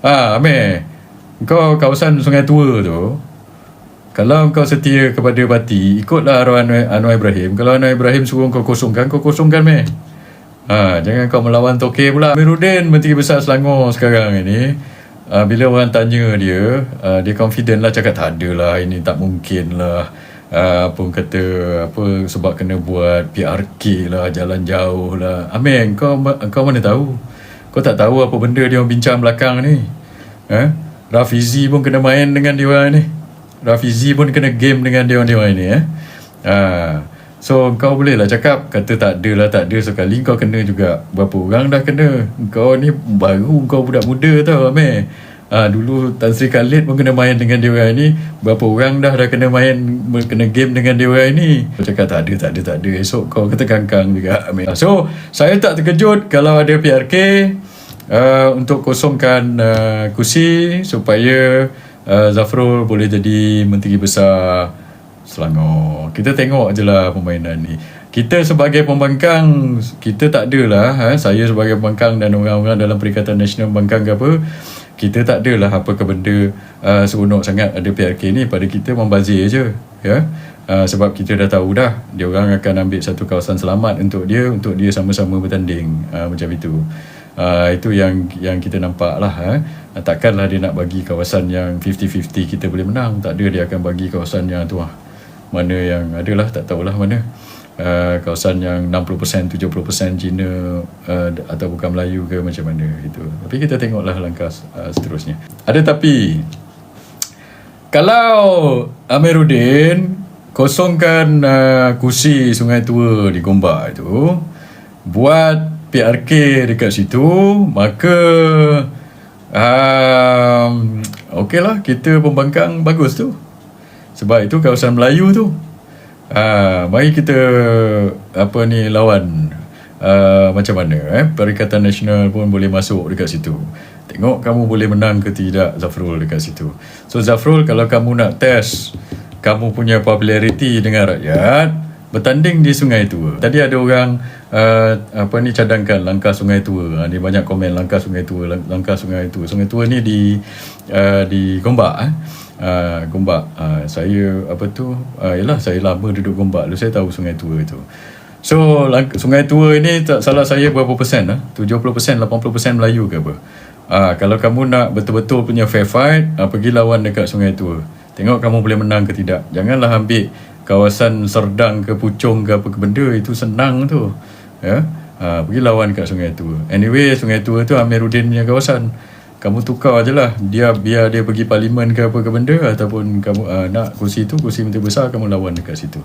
Ah, Amir. Kau kawasan Sungai Tua tu. Kalau kau setia kepada parti, ikutlah arwah Anwar, Anwar Ibrahim. Kalau Anwar Ibrahim suruh kau kosongkan, kau kosongkan, meh. Ha, jangan kau melawan Tokeh pula. Amiruddin, Menteri Besar Selangor sekarang ini, uh, bila orang tanya dia, uh, dia confident lah cakap tak ada lah, ini tak mungkin lah. Uh, apa kata, apa sebab kena buat PRK lah, jalan jauh lah. Amin, kau, kau mana tahu? Kau tak tahu apa benda dia orang bincang belakang ni. Ha? Rafizi pun kena main dengan dia orang ni. Rafizi pun kena game dengan dia orang ni. Eh? Ha. So kau boleh lah cakap Kata tak ada lah tak ada Sekali kau kena juga Berapa orang dah kena Kau ni baru Kau budak muda tau Amir ha, Dulu Tan Sri Khalid pun kena main dengan dia orang ni Berapa orang dah dah kena main Kena game dengan dia orang ni Kau cakap tak ada tak ada tak ada Esok kau kata kangkang juga So saya tak terkejut Kalau ada PRK uh, Untuk kosongkan uh, kursi Supaya uh, Zafrul boleh jadi Menteri Besar Selangor. Kita tengok je lah permainan ni. Kita sebagai pembangkang, kita tak ada lah. Ha? Saya sebagai pembangkang dan orang-orang dalam Perikatan Nasional Pembangkang ke apa, kita tak ada lah apa benda uh, seronok sangat ada PRK ni. Pada kita membazir je. Ya? Uh, sebab kita dah tahu dah, dia orang akan ambil satu kawasan selamat untuk dia, untuk dia sama-sama bertanding. Uh, macam itu. Uh, itu yang yang kita nampak lah eh. takkanlah dia nak bagi kawasan yang 50-50 kita boleh menang tak ada dia akan bagi kawasan yang tu lah mana yang adalah tak tahulah mana uh, kawasan yang 60% 70% Cina uh, atau bukan Melayu ke macam mana itu tapi kita tengoklah langkah uh, seterusnya ada tapi kalau Amiruddin kosongkan uh, kursi Sungai Tua di Gombak itu buat PRK dekat situ maka um, okeylah kita pembangkang bagus tu sebab itu kawasan Melayu tu. Ah, mari kita apa ni lawan uh, macam mana eh Perikatan Nasional pun boleh masuk dekat situ. Tengok kamu boleh menang ke tidak Zafrul dekat situ. So Zafrul kalau kamu nak test kamu punya populariti dengan rakyat bertanding di Sungai Tua. Tadi ada orang uh, apa ni cadangkan langkah Sungai Tua. Ha, ni banyak komen langkah Sungai Tua, langkah Sungai Tua. Sungai Tua ni di uh, di Gombak eh. Uh, Gombak. Uh, saya apa tu uh, yalah saya lama duduk Gombak. Lu saya tahu sungai tua itu so lang- sungai tua ini tak salah saya berapa persen ah 70% 80% Melayu ke apa. Uh, kalau kamu nak betul-betul punya fair fight uh, pergi lawan dekat sungai tua. Tengok kamu boleh menang ke tidak. Janganlah ambil kawasan Serdang ke Puchong ke apa ke benda itu senang tu. Ya? Uh, pergi lawan kat sungai tua. Anyway sungai tua tu Amiruddin punya kawasan. Kamu tukar je lah. Dia biar dia pergi parlimen ke apa ke benda ataupun kamu uh, nak kursi tu kursi menteri besar kamu lawan dekat situ